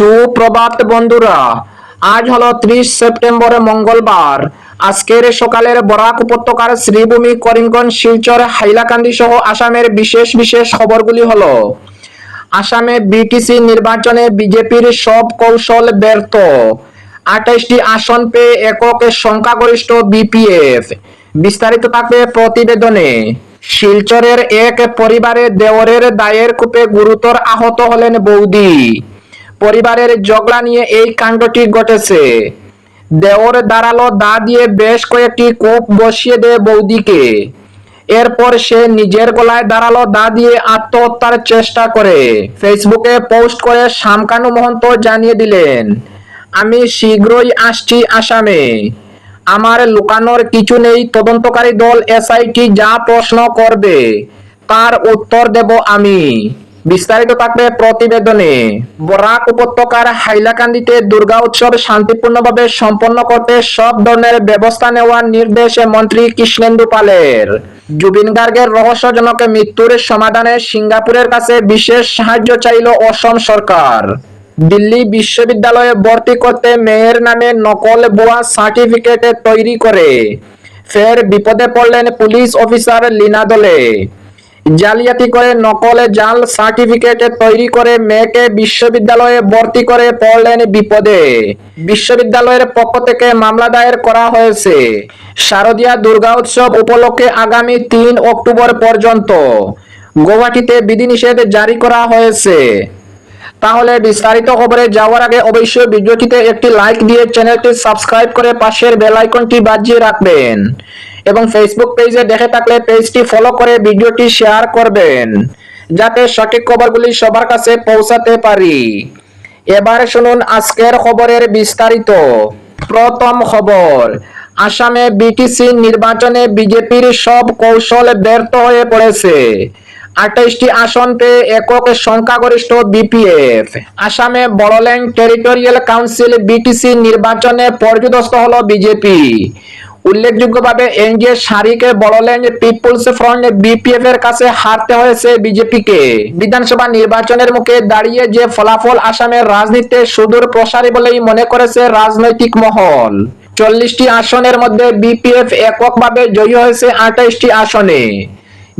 সুপ্রভাত বন্ধুরা, আজ হলো ত্রিশ সেপ্টেম্বর, মঙ্গলবার। আজকের সকালের বরাক উপত্যকার শ্রীভূমি করিমগঞ্জ, শিলচর, হাইলাকান্দি সহ আসামের বিশেষ বিশেষ খবরগুলি হলো, আসামে বিটিসি নির্বাচনে বিজেপির সব কৌশল ব্যর্থ। আঠাইশটি আসন পেয়ে একক সংখ্যাগরিষ্ঠ বিপিএফ। বিস্তারিত থাকবে প্রতিবেদনে। শিলচরের এক পরিবারে দেওরের দায়ের কূপে গুরুতর আহত হলেন বৌদি। পরিবারের জগলা নিয়ে এই কাণ্ডটি ঘটেছে। দেওর দাঁড়াল, দা দিয়ে বেশ কয়েকটি কূপ বসিয়ে দেয় বৌদিকে। এরপর সে নিজের গলায় দাঁড়াল, দা দিয়ে আত্মহত্যার চেষ্টা করে। ফেসবুকে পোস্ট করে শামকানু মহন্ত জানিয়ে দিলেন, আমি শীঘ্রই আসছি আসামে। আমার লুকানোর কিছু নেই, তদন্তকারী দল এসআইটি যা প্রশ্ন করবে, তার উত্তর দেব আমি। বিস্তারিত থাকবে প্রতিবেদনে। বরাক উপত্যকার হাইলাকান্দিতে দুর্গা উৎসব শান্তিপূর্ণভাবে সম্পন্ন করতে সব ধরনের ব্যবস্থা নেওয়ার নির্দেশ মন্ত্রী কৃষ্ণেন্দু পালের। জুবিন গার্গের রহস্যজনক মৃত্যুর সমাধানে সিঙ্গাপুরের কাছে বিশেষ সাহায্য চাইল অসম সরকার। দিল্লি বিশ্ববিদ্যালয়ে ভর্তি করতে মেয়ের নামে নকল ভুয়া সার্টিফিকেট তৈরি করে। ফের বিপদে পড়লেন পুলিশ অফিসার লীনা দলে। জালিয়াতি করে নকলে জাল সার্টিফিকেট তৈরি করে মেয়েকে বিশ্ববিদ্যালয়ে ভর্তি করে পড়লেন বিপদে। বিশ্ববিদ্যালয়ের পক্ষ থেকে মামলা দায়ের করা হয়েছে। শারদীয়া দুর্গা উৎসব উপলক্ষে আগামী তিন অক্টোবর পর্যন্ত গৌহাটিতে বিধিনিষেধ জারি করা হয়েছে। তাহলে বিস্তারিত খবরে যাওয়ার আগে অবশ্যই ভিডিওটিতে একটি লাইক দিয়ে চ্যানেলটি সাবস্ক্রাইব করে পাশের বেল আইকনটি বাজিয়ে রাখবেন। এবং ফেসবুক পেজে দেখে থাকলে পেজটি ফলো করে ভিডিওটি শেয়ার করবেন, যাতে সঠিক খবরগুলি সবার কাছে পৌঁছাতে পারি। এবার শুনুন আজকের খবরের বিস্তারিত। প্রথম খবর, আসামে বিটিসি নির্বাচনে বিজেপির সব কৌশল ব্যর্থ হয়ে পড়েছে। আঠাইশটি আসন পেয়ে একক সংখ্যাগরিষ্ঠ বিপিএফ আসামে বড়োল্যান্ড টেরিটোরিয়াল কাউন্সিল বিটিসি নির্বাচনে পর্যদস্ত হল বিজেপি উল্লেখযোগ্যভাবে এনডিএ সারিকে বড়োল্যান্ড পিপুলস ফ্রন্ট বিপিএফ এর কাছে হারতে হয়েছে বিজেপিকে। বিধানসভা নির্বাচনের মুখে দাঁড়িয়ে যে ফলাফল আসামের রাজনীতিতে সুদূর প্রসারী বলেই মনে করেছে রাজনৈতিক মহল। চল্লিশটি আসনের মধ্যে বিপিএফ এককভাবে জয়ী হয়েছে আঠাইশটি আসনে।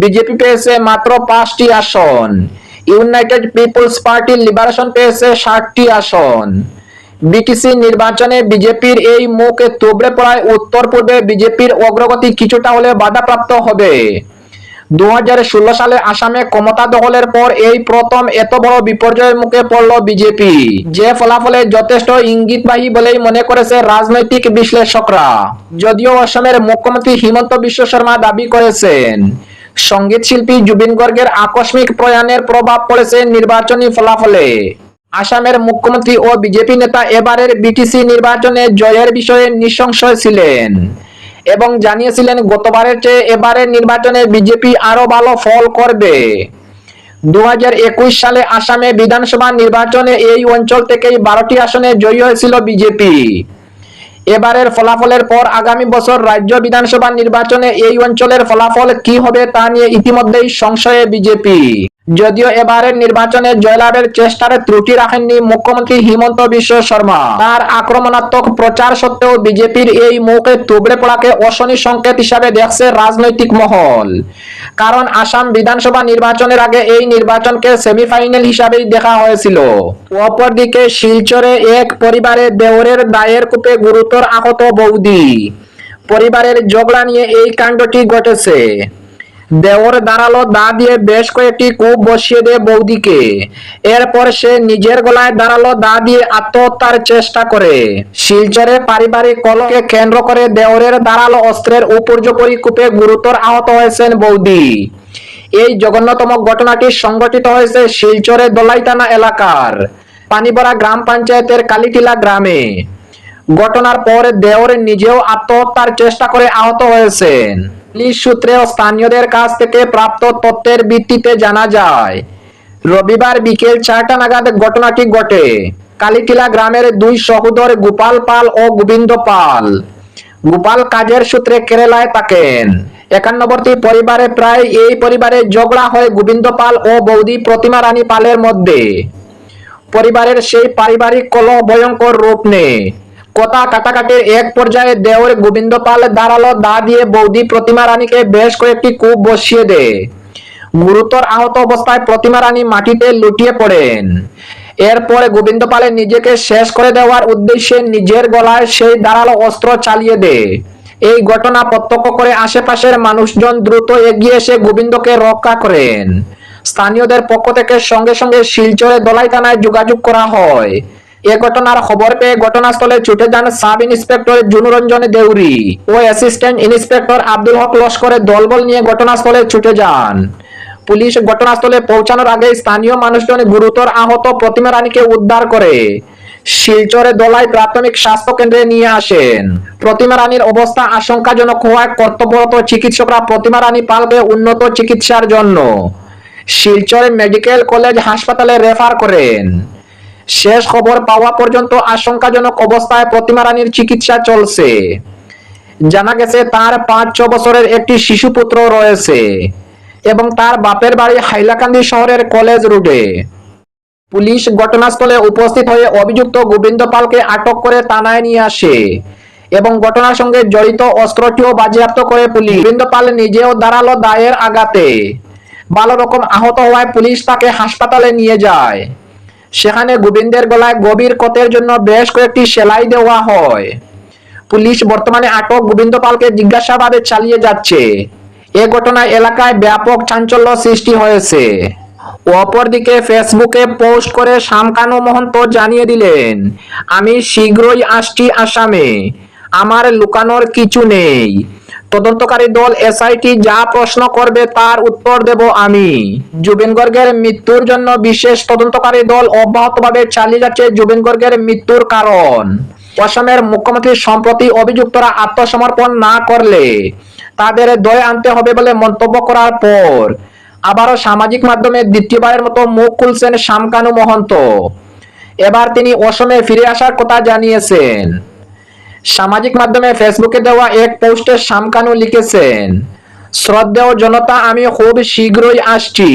বিজেপি পেয়েছে মাত্র পাঁচটি আসন। ইউনাইটেড পিপলস পার্টি লিবারেশন পেয়েছে ষাটটি আসন। বিটিসি নির্বাচনে বিজেপির এই মুখ তুবড়ে পড়ায় উত্তর পূর্বে বিজেপির অগ্রগতি কিছুটা হলে বাধাপ্রাপ্ত হবে। দুহাজার ষোলো সালে আসামে ক্ষমতা দখলের পর এই প্রথম এত বড় বিপর্যয়ের মুখে পড়ল বিজেপি, যে ফলাফলে যথেষ্ট ইঙ্গিতবাহী বলেই মনে করেছে রাজনৈতিক বিশ্লেষকরা। যদিও অসমের মুখ্যমন্ত্রী হিমন্ত বিশ্ব শর্মা দাবি করেছেন, সংগীত শিল্পী জুবিন গর্গের আকস্মিক প্রয়াণের প্রভাব পড়েছে নির্বাচনী ফলাফলে। আসামের মুখ্যমন্ত্রী ও বিজেপি নেতা এবারের বিটিসি নির্বাচনে জয়ের বিষয়ে নিঃসংশয় ছিলেন এবং জানিয়েছিলেন, গতবারের চেয়ে এবারের নির্বাচনে বিজেপি আরও ভালো ফল করবে। দু হাজার একুশ সালে আসামে বিধানসভা নির্বাচনে এই অঞ্চল থেকেই বারোটি আসনে জয়ী হয়েছিল বিজেপি এবারের ফলাফলের পর আগামী বছর রাজ্য বিধানসভা নির্বাচনে এই অঞ্চলের ফলাফল কি হবে তা নিয়ে ইতিমধ্যেই সংশয়ে বিজেপি যদিও এবারের নির্বাচনে জয়লাভের চেষ্টার ত্রুটি রাখেননি মুখ্যমন্ত্রী হিমন্ত বিশ্ব শর্মা। তার আক্রমণাত্মক প্রচার সত্ত্বেও বিজেপির এই মুখে তুবড়ে পড়াকে অশনি সংকেত হিসাবে দেখছে রাজনৈতিক মহল। কারণ আসাম বিধানসভা নির্বাচনের আগে এই নির্বাচনকে সেমিফাইনাল হিসাবেই দেখা হয়েছিল। অপরদিকে শিলচরে এক পরিবারে দেওরের দায়ের কূপে গুরুতর আহত বৌদি। পরিবারের ঝগড়া নিয়ে এই কাণ্ডটি ঘটেছে। দেওর দাঁড়াল দা দিয়ে বেশ কয়েকটি কূপ বসিয়ে দেয় বৌদিকে। এরপর সে নিজের গলায় দাঁড়াল দা দিয়ে আত্মহত্যার চেষ্টা করে। শিলচরে পারিবারিক কলকে কেন্দ্র করে দেওরের দাঁড়াল অস্ত্রের উপর্যপরি কূপে গুরুতর আহত হয়েছেন বৌদি। এই জঘন্যতম ঘটনাটি সংঘটিত হয়েছে শিলচরের দোলাইতানা এলাকার পানিবরা গ্রাম পঞ্চায়েতের কালিটিলা গ্রামে। ঘটনার পর দেওর নিজেও আত্মহত্যার চেষ্টা করে আহত হয়েছেন। পুলিশ সূত্রে স্থানীয়দের কাছ থেকে প্রাপ্ত তথ্যের ভিত্তিতে জানা যায়, রবিবার বিকেল চারটা নাগাদ ঘটনাটি ঘটে। কালিটিলা গ্রামের দুই সহোদর গোপাল পাল ও গোবিন্দ পাল। গোপাল কাজের সূত্রে কেরালায় থাকেন। একান্নবর্তী পরিবারে প্রায় এই পরিবারে ঝগড়া হয় গোবিন্দ পাল ও বৌদি প্রতিমা রানী পালের মধ্যে। পরিবারের সেই পারিবারিক কলহ ভয়ঙ্কর রূপ নেয় কথা কাটাকাটির এক পর্যায়ে দেওর গোবিন্দ পাল দাঁড়াল, দা দিয়ে বৌদি প্রতিমা রানীকে বেশ কয়েকটি কূপ বসিয়ে দেয়। গুরুতর আহত অবস্থায় প্রতিমা রানী মাটিতে লুটিয়ে পড়েন। এরপরে গোবিন্দ পালে নিজেকে শেষ করে দেওয়ার উদ্দেশ্যে নিজের গলায় সেই ধারালো অস্ত্র চালিয়ে দেয়। এই ঘটনা প্রত্যক্ষ করে আশেপাশের মানুষজন দ্রুত এগিয়ে এসে গোবিন্দকে রক্ষা করেন। স্থানীয়দের পক্ষ থেকে সঙ্গে সঙ্গে শিলচরে দলাই থানায় যোগাযোগ করা হয়। এ ঘটনার খবর পেয়ে ঘটনাস্থলে ছুটে যান সাব ইন্সপেক্টর জুনুরঞ্জন দেউরি ও অ্যাসিস্ট্যান্ট ইন্সপেক্টর আব্দুল হক লস্করের দলবল নিয়ে ঘটনাস্থলে ছুটে যান। পুলিশ ঘটনাস্থলে পৌঁছানোর আগে স্থানীয় মানুষজন গুরুতর আহত প্রতিমা রানীকে উদ্ধার করে শিলচরে দলাই প্রাথমিক স্বাস্থ্য কেন্দ্রে নিয়ে আসেন। প্রতিমা রানীর অবস্থা আশঙ্কাজনক হওয়ায় কর্তব্যরত চিকিৎসকরা প্রতিমা রানী পালকে উন্নত চিকিৎসার জন্য শিলচরে মেডিকেল কলেজ হাসপাতালে রেফার করেন। শেষ খবর পাওয়া পর্যন্ত আশঙ্কাজনক অবস্থায় প্রতিমা রানীর চিকিৎসা চলছে। জানা গেছে, তার পাঁচ, ছ বছরের একটি শিশু পুত্র রয়েছে এবং তার বাপের বাড়ি হাইলাকান্দি শহরের কলেজ রোডে। পুলিশ ঘটনাস্থলে উপস্থিত হয়ে অভিযুক্ত গোবিন্দ পালকে আটক করে থানায় নিয়ে আসে এবং ঘটনার সঙ্গে জড়িত অস্ত্রটিও বাজেয়াপ্ত করে পুলিশ। গোবিন্দ পাল নিজেও দাঁড়াল দায়ের আঘাতে ভালো রকম আহত হওয়ায় পুলিশ তাকে হাসপাতালে নিয়ে যায়। সেখানে গোবিন্দের গলায় গভীর ক্ষতের জন্য বেশ কয়েকটি সেলাই দেওয়া হয়। পুলিশ বর্তমানে আটক গোবিন্দ পালকে জিজ্ঞাসাবাদে চালিয়ে যাচ্ছে। এ ঘটনায় এলাকায় ব্যাপক চাঞ্চল্য সৃষ্টি হয়েছে। অপরদিকে ফেসবুকে পোস্ট করে শামকানু মহন্ত জানিয়ে দিলেন, আমি শীঘ্রই আসছি আসামে। আমার লুকানোর কিছু নেই। তদন্তকারী দল এসআইটি যা প্রশ্ন করবে তার উত্তর দেব আমি। জুবিন গর্গের মৃত্যুর জন্য বিশেষ তদন্তকারী দল অব্যাহতভাবে চালিয়ে যাচ্ছে জুবিন গর্গের মৃত্যুর কারণ। অসমের মুখ্যমন্ত্রী সম্প্রতি অভিযুক্তরা আত্মসমর্পণ না করলে তাদের দয়ে আনতে হবে বলে মন্তব্য করার পর আবারও সামাজিক মাধ্যমে দ্বিতীয়বারের মতো মুখ খুলছেন শামকানু মহন্ত। এবার তিনি অসমে ফিরে আসার কথা জানিয়েছেন। সামাজিক মাধ্যমে ফেসবুকে দেওয়া এক পোস্টে শামকানু লিখেছেন, শ্রদ্ধেয় জনতা, আমি খুব শীঘ্রই আসছি।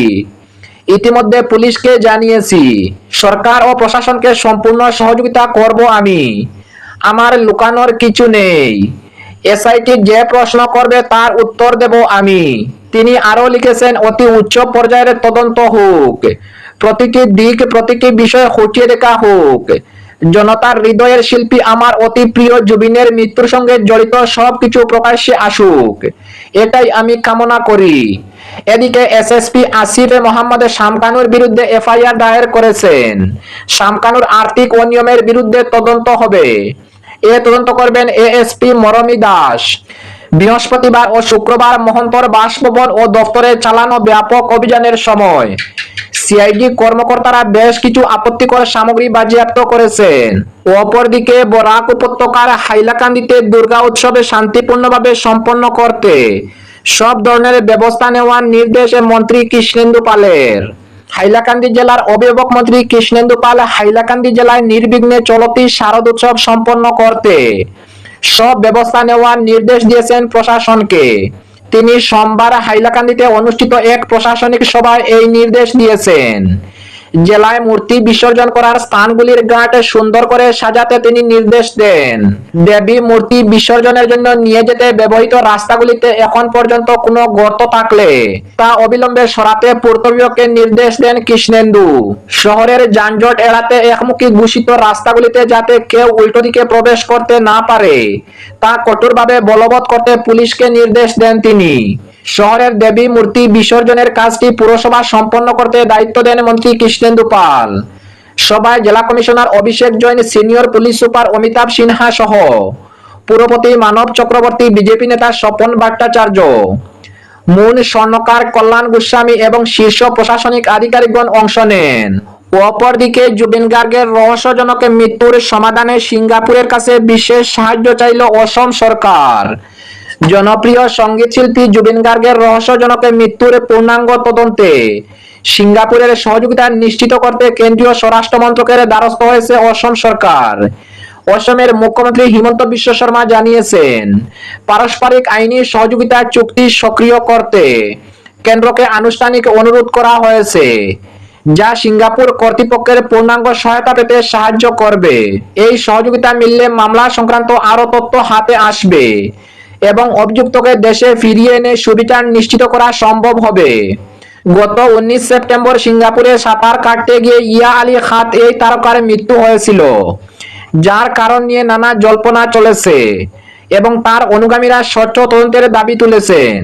ইতিমধ্যে পুলিশকে জানিয়েছি, সরকার ও প্রশাসনকে সম্পূর্ণ সহযোগিতা করব আমি। আমার লুকানোর কিছু নেই। এসআইটি যে প্রশ্ন করবে তার উত্তর দেব আমি। তিনি আরও লিখেছেন, অতি উচ্চ পর্যায়ের তদন্ত হোক। প্রতিটি দিক, প্রতিটি বিষয় খতিয়ে দেখা হোক। জনতার হৃদয়ের শিল্পী আমার অতি প্রিয় জুবিনের মৃত্যুর সঙ্গে জড়িত সবকিছু প্রকাশ্যে আসুক। এটাই আমি কামনা করি। এদিকে এসএসপি আসিফ মোহাম্মদ শামকানুর বিরুদ্ধে এফআইআর দায়ের করেছেন। শামকানুর আর্থিক অনিয়মের বিরুদ্ধে তদন্ত হবে। এ তদন্ত করবেন এএসপি মরমি দাস। বৃহস্পতিবার ও শুক্রবার মহন্তর বাসভবন ও দপ্তরে চালানো ব্যাপক অভিযানের সময়। সিআইডি কর্মকর্তারা বেশ কিছু আপত্তিকর সামগ্রী বাজেয়াপ্ত করেছেন। অপরদিকে, বরাক উপত্যকার হাইলাকান্দিতে দুর্গা উৎসবে শান্তিপূর্ণভাবে সম্পন্ন করতে সব ধরনের ব্যবস্থা নেওয়ার নির্দেশ মন্ত্রী কৃষ্ণেন্দু পালের। হাইলাকান্দি জেলার অভিভাবক মন্ত্রী কৃষ্ণেন্দু পাল হাইলাকান্দি জেলায় নির্বিঘ্নে চলতি শারদ উৎসব সম্পন্ন করতে সব ব্যবস্থা নেওয়ার নির্দেশ দিয়েছেন প্রশাসনকে। তিনি সোমবার হাইলাকান্দিতে অনুষ্ঠিত এক প্রশাসনিক সভায় এই নির্দেশ দিয়েছেন। জেলায় মূর্তি বিসর্জন করার স্থানগুলির ঘাট সুন্দর করে সাজাতে তিনি নির্দেশ দেন। দেবী মূর্তি বিসর্জনের জন্য নিয়ে যেতে ব্যবহৃত রাস্তাগুলিতে এখন পর্যন্ত কোনো গর্ত থাকলে তা অবিলম্বে সরাতে পূর্ত নির্দেশ দেন কৃষ্ণেন্দু। শহরের যানজট এড়াতে একমুখী ঘোষিত রাস্তাগুলিতে যাতে কেউ উল্টো দিকে প্রবেশ করতে না পারে, তা কঠোরভাবে বলবৎ করতে পুলিশকে নির্দেশ দেন তিনি। শহরের দেবী মূর্তি বিসর্জনের কাজটি পুরসভা সম্পন্ন করতে দায়িত্ব দেন মন্ত্রী কৃষ্ণেন্দু পাল। সভায় জেলা commissioner Abhishek Jain, senior police super Amitabh Sinha সহ পুরপতি মানব চক্রবর্তী, বিজেপি নেতা স্বপন ভট্টাচার্য। মুন স্বর্ণকার কল্যাণ গোস্বামী এবং শীর্ষ প্রশাসনিক আধিকারিকগণ অংশ নেন। অপরদিকে জুবিন গার্গের রহস্যজনক মৃত্যুর সমাধানে সিঙ্গাপুরের কাছে বিশেষ সাহায্য চাইল অসম সরকার। জনপ্রিয় সংগীত শিল্পী জুবিন গার্গের রহস্যজনক মৃত্যুর পূর্ণাঙ্গ তদন্তে সিঙ্গাপুরের সহযোগিতা নিশ্চিত করতে কেন্দ্রীয় স্বরাষ্ট্র মন্ত্রকের দ্বারস্থ হয়েছে অসম সরকার। অসমের মুখ্যমন্ত্রী হিমন্ত বিশ্ব শর্মা জানিয়েছেন, পারস্পরিক আইনি সহযোগিতা চুক্তি সক্রিয় করতে কেন্দ্রকে আনুষ্ঠানিক অনুরোধ করা হয়েছে, যা সিঙ্গাপুর কর্তৃপক্ষের পূর্ণাঙ্গ সহায়তা পেতে সাহায্য করবে। এই সহযোগিতা মিললে মামলা সংক্রান্ত আরও তথ্য হাতে আসবে। এবং অভিযুক্তকে দেশে ফিরিয়ে এনে সুবিচার নিশ্চিত করা সম্ভব হবে। গত উনিশ সেপ্টেম্বর সিঙ্গাপুরে সাঁতার কাটতে গিয়ে ইয়া আলী খাত এই তারকার মৃত্যু হয়েছিল, যার কারণ নিয়ে নানা জল্পনা চলেছে এবং তার অনুগামীরা স্বচ্ছ তদন্তের দাবি তুলেছেন।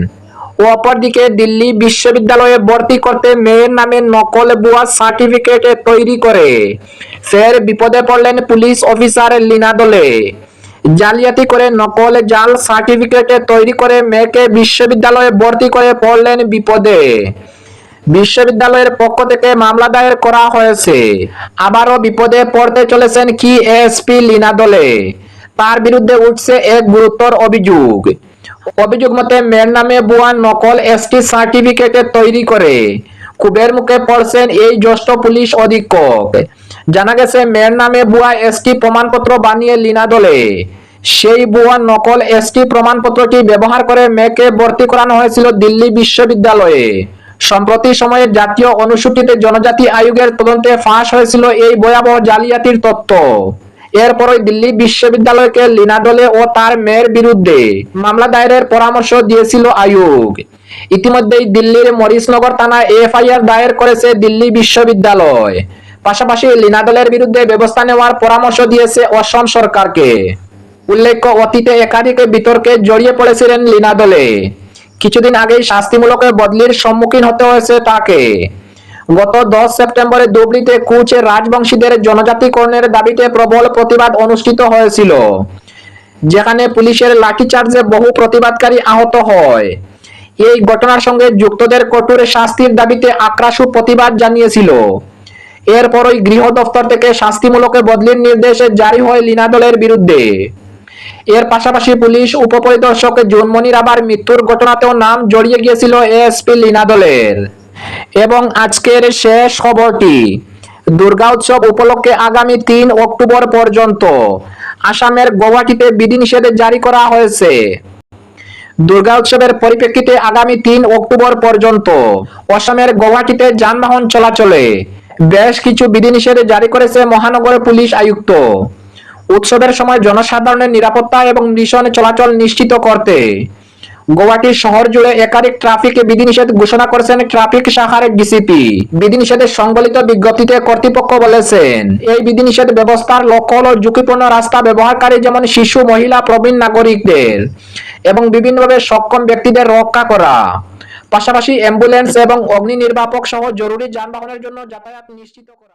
অপরদিকে দিল্লি বিশ্ববিদ্যালয়ে ভর্তি করতে মেয়ের নামে নকল বুয়া সার্টিফিকেট তৈরি করে, ফের বিপদে পড়লেন পুলিশ অফিসার লিনা দলে। জালিয়াতি করে নকল জাল সার্টিফিকেট তৈরি করে মেয়েকে বিশ্ববিদ্যালয়ে ভর্তি করে পড়লেন বিপদে। বিশ্ববিদ্যালয়ের পক্ষ থেকে মামলা দায়ের করা হয়েছে। আবারও বিপদে পড়তে চলেছেন কি এসপি লিনা দলে। তার বিরুদ্ধে উঠছে এক গুরুতর অভিযোগ। অভিযোগ মতে, মেয়ের নামে বুয়া নকল এসটি সার্টিফিকেট তৈরি করে। কুবের মুখে পড়ছেন এই জ্যেষ্ঠ পুলিশ অধীক্ষক। জানা গেছে, মেয়ের নামে বুয়া এসটি প্রমাণপত্র বানিয়ে লিনা দলে। সেই বুয়া নকল এসটি প্রমাণপত্রটি ব্যবহার করে মেয়েকে ভর্তি করানো হয়েছিল দিল্লি বিশ্ববিদ্যালয়ে। সম্প্রতি সময়ে জাতীয় অনুসূচিত জনজাতি আয়োগের তদন্তে ফাঁস হয়েছিল এই ভয়াবহ জালিয়াতির তথ্য এরপরই দিল্লি বিশ্ববিদ্যালয়কে লিনা দলে ও তার মেয়ের বিরুদ্ধে মামলা দায়েরের পরামর্শ দিয়েছিল আয়োগ। ইতিমধ্যেই দিল্লির মরিসনগর থানায় এফআইআর দায়ের করেছে দিল্লি বিশ্ববিদ্যালয়। পাশাপাশি লিনা দলের বিরুদ্ধে ব্যবস্থা নেওয়ার পরামর্শ দিয়েছে অসম সরকারকে। উল্লেখ্য, অতীতে একাধিক বিতর্কে জড়িয়ে পড়েছিলেন লিনা দলে কিছুদিন আগেই শাস্তিমূলক বদলির সম্মুখীন হতে হয়েছে তাকে। গত দশ সেপ্টেম্বরে দুবলিতে কুচে রাজবংশীদের জনজাতিকরণের দাবিতে প্রবল প্রতিবাদ অনুষ্ঠিত হয়েছিল, যেখানে পুলিশের লাঠিচার্জে বহু প্রতিবাদকারী আহত হয়। এই ঘটনার সঙ্গে যুক্তদের কঠোর শাস্তির দাবিতে আক্রাসু প্রতিবাদ জানিয়েছিল। এরপরই গৃহ দফতর থেকে শাস্তিমূলক বদলির নির্দেশ জারি হয় লিনা দলের বিরুদ্ধে। এর পাশাপাশি পুলিশ, উপপরিদর্শক জুনমনির আবার মৃত্যুর ঘটনাতেও নাম জড়িয়ে গিয়েছিল এএসপি লিনা দলের। এবং আজকের শেষ খবরটি, দুর্গা উৎসব উপলক্ষে আগামী তিন অক্টোবর পর্যন্ত আসামের গৌহাটিতে বিধিনিষেধ জারি করা হয়েছে। দুর্গা উৎসবের পরিপ্রেক্ষিতে আগামী তিন অক্টোবর পর্যন্ত অসমের গৌহাটিতে যানবাহন চলাচলে বেশ কিছু বিধিনিষেধ জারি করেছে মহানগর পুলিশ আয়ুক্ত। উৎসবের সময় জনসাধারণের নিরাপত্তা এবং মিশন চলাচল নিশ্চিত করতে গৌহাটি শহর জুড়ে একাধিক ট্রাফিক বিধিনিষেধ ঘোষণা করেছেন ট্রাফিক শাখার ডিসিপি। বিধিনিষেধের সংবলিত বিজ্ঞপ্তিতে কর্তৃপক্ষ বলেছেন, এই বিধিনিষেধ ব্যবস্থার লক্ষ্য হল ঝুঁকিপূর্ণ রাস্তা ব্যবহারকারী যেমন শিশু, মহিলা, প্রবীণ নাগরিকদের এবং বিভিন্নভাবে সক্ষম ব্যক্তিদের রক্ষা করা। পাশাপাশি অ্যাম্বুলেন্স এবং অগ্নি নির্বাপক সহ জরুরি যানবাহনের জন্য যাতায়াত নিশ্চিত করা।